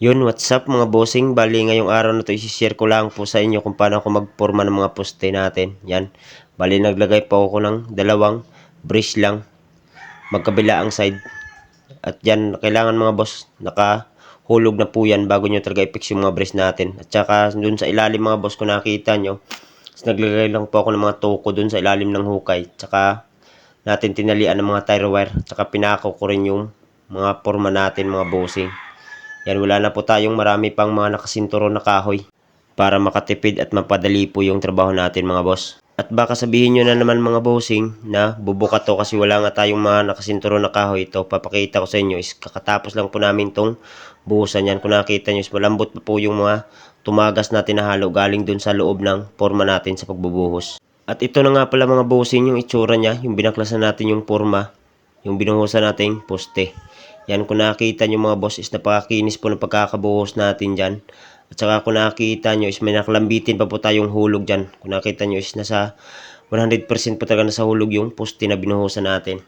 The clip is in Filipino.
Yun, what's up mga bossing? Bali ngayong araw na to isi-share ko lang po sa inyo kung paano ako magporma ng mga poste natin. Yan. Bali naglagay po ako ng dalawang brace lang. Magkabila ang side. At yan, kailangan mga boss, nakahulog na po yan bago nyo talaga i-fix yung mga brace natin. At saka dun sa ilalim mga boss, kung nakita nyo, naglagay lang po ako ng mga toko dun sa ilalim ng hukay. Tsaka natin tinalian ng mga tire wire. Tsaka pinako ko rin yung mga forma natin mga bossing. Yan, wala na po tayong marami pang mga nakasinturo na kahoy para makatipid at mapadali po yung trabaho natin mga boss. At baka sabihin nyo na naman mga bossing na bubuka to kasi wala nga tayong mga nakasinturo na kahoy ito. Papakita ko sa inyo is kakatapos lang po namin tong buhusan yan. Kung nakita nyo is malambot pa po yung mga tumagas na halo galing dun sa loob ng forma natin sa pagbubuhos. At ito na nga pala mga bossing yung itsura niya, yung binaklasan natin yung forma, yung binuhusan nating poste. Yan, kung nakita nyo mga boss is napakakinis po ng pagkakabuhos natin dyan. At saka kung nakita nyo is may nakalambitin pa po tayong hulog dyan. Kung nakita nyo is nasa 100% po talaga nasa hulog yung poste na binuhusan natin.